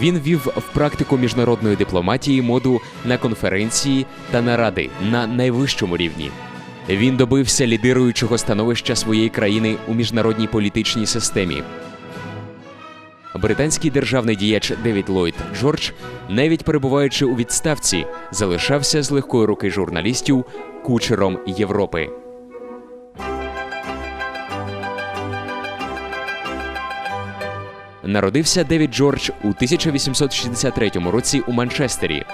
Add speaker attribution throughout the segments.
Speaker 1: Він ввів в практику міжнародної дипломатії моду на конференції та наради на найвищому рівні. Він добився лідируючого становища своєї країни у міжнародній політичній системі. Британський державний діяч Девід Ллойд Джордж, навіть перебуваючи у відставці, залишався з легкої руки журналістів кучером Європи. Народився Девід Джордж у 1863 році у Манчестері.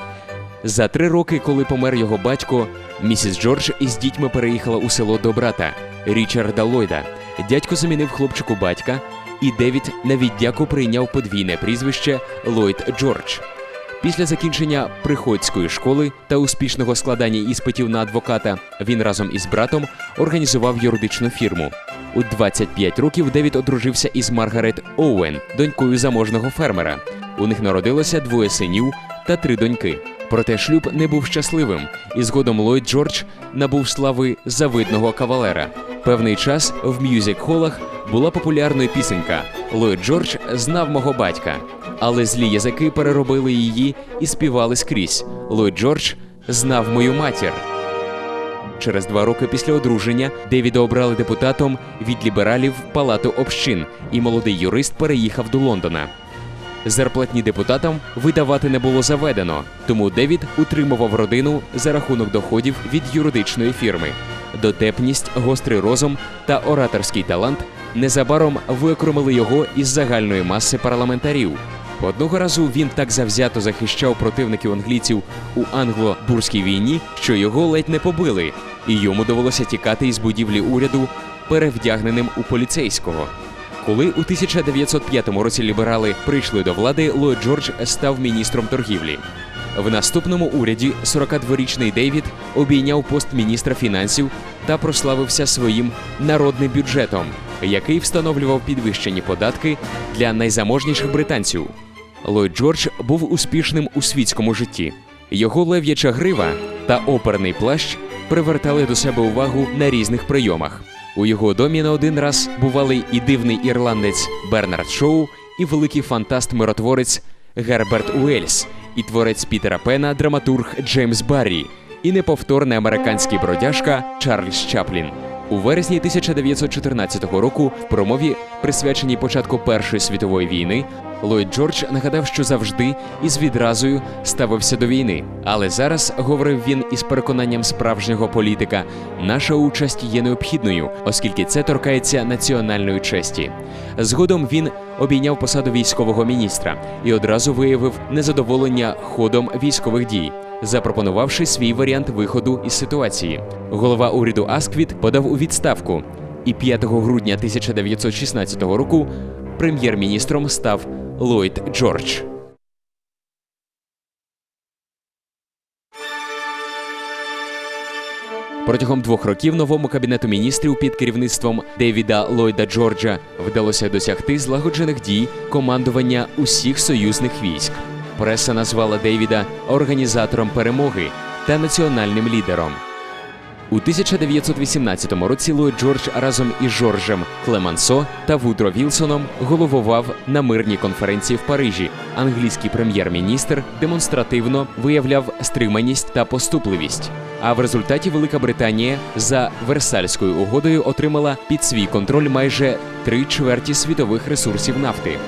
Speaker 1: За три роки, коли помер його батько, місіс Джордж із дітьми переїхала у село до брата Річарда Ллойда. Дядько замінив хлопчику батька, і Девід на віддяку прийняв подвійне прізвище Ллойд Джордж. Після закінчення приходської школи та успішного складання іспитів на адвоката він разом із братом організував юридичну фірму. У 25 років Девід одружився із Маргарет Оуен, донькою заможного фермера. У них народилося двоє синів та три доньки. Проте шлюб не був щасливим, і згодом Ллойд Джордж набув слави завидного кавалера. Певний час в м'юзик-холах була популярною пісенька Ллойд Джордж знав мого батька, але злі язики переробили її і співали скрізь. Ллойд Джордж знав мою матір. Через два роки після одруження Девіда обрали депутатом від лібералів в палату общин, і молодий юрист переїхав до Лондона. Зарплатні депутатам видавати не було заведено, тому Девід утримував родину за рахунок доходів від юридичної фірми. Дотепність, гострий розум та ораторський талант незабаром викромили його із загальної маси парламентарів. Одного разу він так завзято захищав противників англійців у англо-бурській війні, що його ледь не побили, і йому довелося тікати із будівлі уряду, перевдягненим у поліцейського. Коли у 1905 році ліберали прийшли до влади, Ллойд Джордж став міністром торгівлі. В наступному уряді 42-річний Дейвід обійняв пост міністра фінансів та прославився своїм народним бюджетом, який встановлював підвищені податки для найзаможніших британців. Ллойд Джордж був успішним у світському житті. Його лев'яча грива та оперний плащ привертали до себе увагу на різних прийомах. У його домі на один раз бували і дивний ірландець Бернард Шоу, і великий фантаст-миротворець Герберт Уельс, і творець Пітера Пена, драматург Джеймс Баррі, і неповторний американський бродяжка Чарльз Чаплін. У вересні 1914 року в промові, присвяченій початку Першої світової війни, Ллойд Джордж нагадав, що завжди із відразою ставився до війни. Але зараз, говорив він із переконанням справжнього політика, наша участь є необхідною, оскільки це торкається національної честі. Згодом він обійняв посаду військового міністра і одразу виявив незадоволення ходом військових дій. Запропонувавши свій варіант виходу із ситуації, голова уряду Асквіт подав у відставку, і 5 грудня 1916 року прем'єр-міністром став Ллойд Джордж. Протягом двох років новому кабінету міністрів під керівництвом Девіда Ллойда Джорджа вдалося досягти злагоджених дій командування усіх союзних військ. Преса назвала Дейвіда організатором перемоги та національним лідером. У 1918 році Ллойд Джордж разом із Жоржем Клемансо та Вудро Вілсоном головував на мирній конференції в Парижі. Англійський прем'єр-міністр демонстративно виявляв стриманість та поступливість. А в результаті Велика Британія за Версальською угодою отримала під свій контроль майже три чверті світових ресурсів нафти.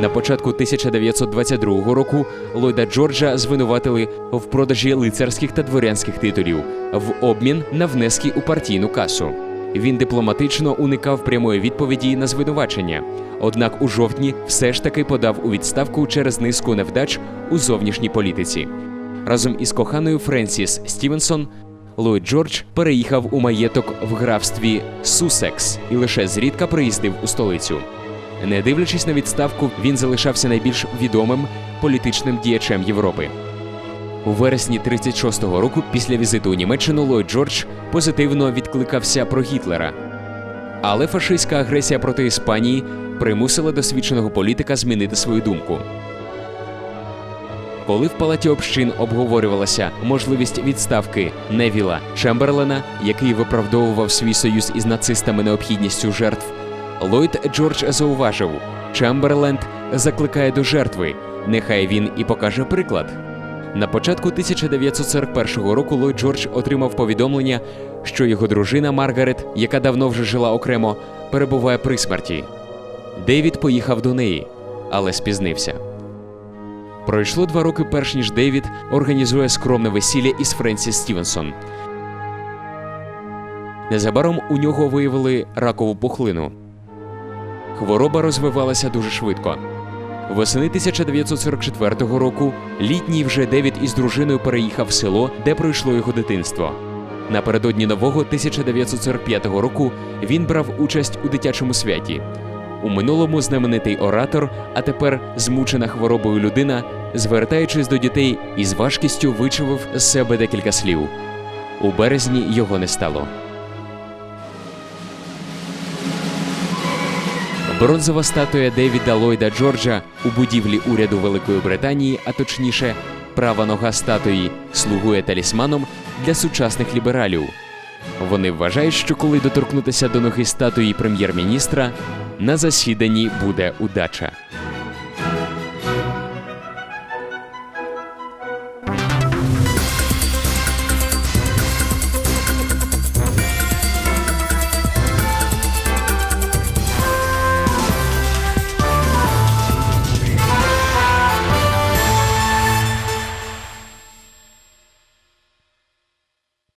Speaker 1: На початку 1922 року Ллойда Джорджа звинуватили в продажі лицарських та дворянських титулів в обмін на внески у партійну касу. Він дипломатично уникав прямої відповіді на звинувачення. Однак у жовтні все ж таки подав у відставку через низку невдач у зовнішній політиці. Разом із коханою Френсіс Стівенсон Ллойд Джордж переїхав у маєток в графстві Сусекс і лише зрідка приїздив у столицю. Не дивлячись на відставку, він залишався найбільш відомим політичним діячем Європи. У вересні 36-го року, після візиту у Німеччину, Ллойд Джордж позитивно відкликався про Гітлера. Але фашистська агресія проти Іспанії примусила досвідченого політика змінити свою думку. Коли в палаті общин обговорювалася можливість відставки Невіла Чемберлена, який виправдовував свій союз із нацистами необхідністю жертв, Ллойд Джордж зауважив, Чамберленд закликає до жертви. Нехай він і покаже приклад. На початку 1941 року Ллойд Джордж отримав повідомлення, що його дружина Маргарет, яка давно вже жила окремо, перебуває при смерті. Дейвід поїхав до неї, але спізнився. Пройшло два роки, перш ніж Дейвід організує скромне весілля із Френсіс Стівенсон. Незабаром у нього виявили ракову пухлину. Хвороба розвивалася дуже швидко. Восени 1944 року літній вже Девід із дружиною переїхав в село, де пройшло його дитинство. Напередодні нового 1945 року він брав участь у дитячому святі. У минулому знаменитий оратор, а тепер змучена хворобою людина, звертаючись до дітей із важкістю вичавив з себе декілька слів. У березні його не стало. Бронзова статуя Девіда Ллойда Джорджа у будівлі уряду Великої Британії, а точніше, права нога статуї, слугує талісманом для сучасних лібералів. Вони вважають, що коли доторкнутися до ноги статуї прем'єр-міністра, на засіданні буде удача.